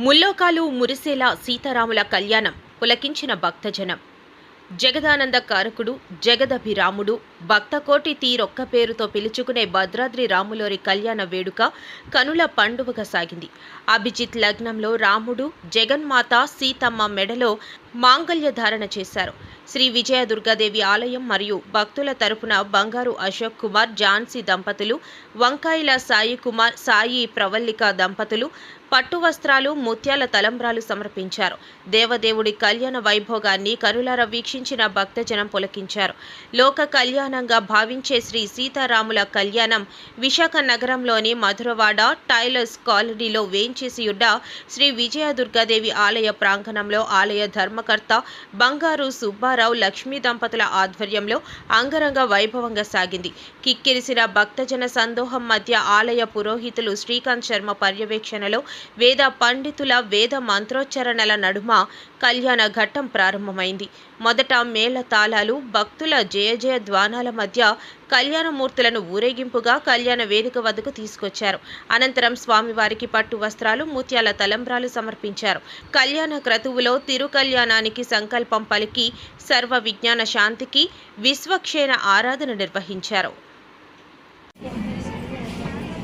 ముల్లోకాలు మురిసేల సీతారాముల కళ్యాణం పులకించిన భక్తజనం. జగదానంద కారకుడు జగదభిరాముడు భక్తకోటి తీరొక్క పేరుతో పిలుచుకునే భద్రాద్రి రాములోరి కళ్యాణ వేడుక కనుల పండువగా సాగింది. అభిజిత్ లగ్నంలో రాముడు జగన్మాత సీతమ్మ మెడలో మాంగళ్య ధారణ చేశారు. శ్రీ విజయ దుర్గాదేవి ఆలయం మరియు భక్తుల తరపున బంగారు అశోక్ కుమార్ ఝాన్సీ దంపతులు వంకాయల సాయి కుమార్ సాయి ప్రవల్లిక దంపతులు పట్టు వస్త్రాలు ముత్యాల తలంబ్రాలు సమర్పించారు. దేవదేవుడి కళ్యాణ వైభోగాన్ని కనులార వీక్షించిన భక్తజనం పులకించారు. లోక కళ్యాణంగా భావించే శ్రీ సీతారాముల కళ్యాణం విశాఖ నగరంలోని మధురవాడ టైలర్స్ కాలనీలో వేంచేసియుడ్డ శ్రీ విజయ దుర్గాదేవి ఆలయ ప్రాంగణంలో ఆలయ ధర్మకర్త బంగారు సుబ్బారావు లక్ష్మీ దంపతుల ఆధ్వర్యంలో అంగరంగ వైభవంగా సాగింది. కిక్కిరిసిన భక్తజన సందోహం మధ్య ఆలయ పురోహితులు శ్రీకాంత్ శర్మ పర్యవేక్షణలో వేద పండితుల వేద మంత్రోచ్చరణల నడుమ కళ్యాణ ఘట్టం ప్రారంభమైంది. మొదట మేళ తాళాలు భక్తుల జయ జయ ద్వానాల మధ్య కళ్యాణమూర్తులను ఊరేగింపుగా కళ్యాణ వేదిక వద్దకు తీసుకొచ్చారు. అనంతరం స్వామివారికి పట్టు వస్త్రాలు ముత్యాల తలంబ్రాలు సమర్పించారు. కళ్యాణ క్రతువులో తిరు కళ్యాణానికి సంకల్పం పలికి సర్వ విజ్ఞాన శాంతికి విశ్వక్షేణ ఆరాధన నిర్వహించారు.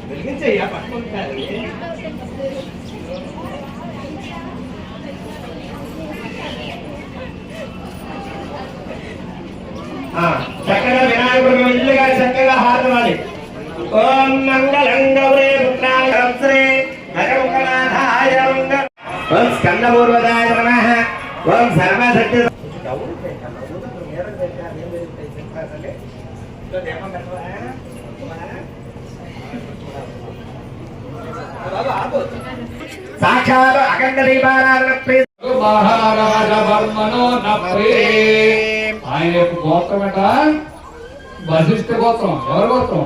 వెలిగించయ్యా పట్టుకుంటారు. చక్కగా హారవాలి ఓం మంగళం గౌరే పుత్రాయ శ్రీ మంగళ ఓం స్కందపూర్వదాయ నమః. ఓం సర్వశక్తి సాక్షాత్ అఖండ దీపారాధన ప్రియ మహారాజ వర్మనో నప్రే. ఆయన యొక్క గోత్రం అంట వశిష్ఠ గోత్రం ఎవరి గోత్రం?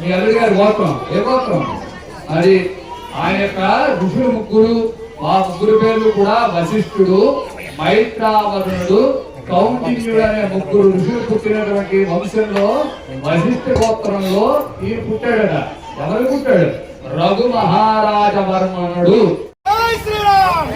మీ అల్లుడి గారి గోత్రం. ఏ గోత్రం? అది ఆయన యొక్క ఋషులు ముగ్గురు ఆ ముగ్గురు పేర్లు కూడా వశిష్ఠుడు మైత్రావరుణుడు కౌంటిన్యుడు అనే ముగ్గురు ఋషులు పుట్టినటువంటి వంశంలో వశిష్ఠ గోత్రంలో ఈయన పుట్టాడట. ఎవరు పుట్టాడు? రఘు మహారాజ వర్మనుడు. శ్రీరామ్!